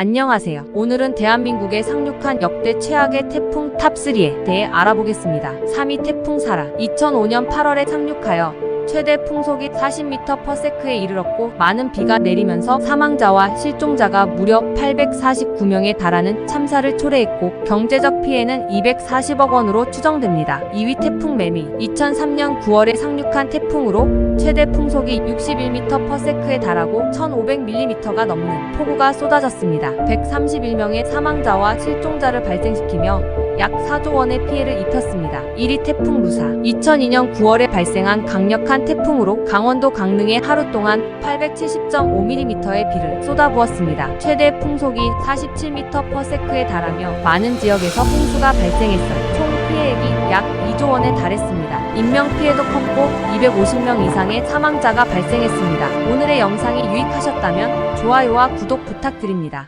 안녕하세요. 오늘은 대한민국에 상륙한 역대 최악의 태풍 탑3에 대해 알아보겠습니다. 3위 태풍 사라. 2005년 8월에 상륙하여 최대 풍속이 40m/s에 이르렀고 많은 비가 내리면서 사망자와 실종자가 무려 849명에 달하는 참사를 초래했고 경제적 피해는 240억 원으로 추정됩니다. 2위 태풍 매미 2003년 9월에 상륙한 태풍으로 최대 풍속이 61m/s에 달하고 1,500mm가 넘는 폭우가 쏟아졌습니다. 131명의 사망자와 실종자를 발생시키며 약 4조 원의 피해를 입혔습니다. 1위 태풍 루사 2002년 9월에 발생한 강력한 태풍으로 강원도 강릉에 하루 동안 870.5mm의 비를 쏟아부었습니다. 최대 풍속이 47m/s에 달하며 많은 지역에서 홍수가 발생했어요. 총 피해액이 약 2조 원에 달했습니다. 인명 피해도 컸고 250명 이상의 사망자가 발생했습니다. 오늘의 영상이 유익하셨다면 좋아요와 구독 부탁드립니다.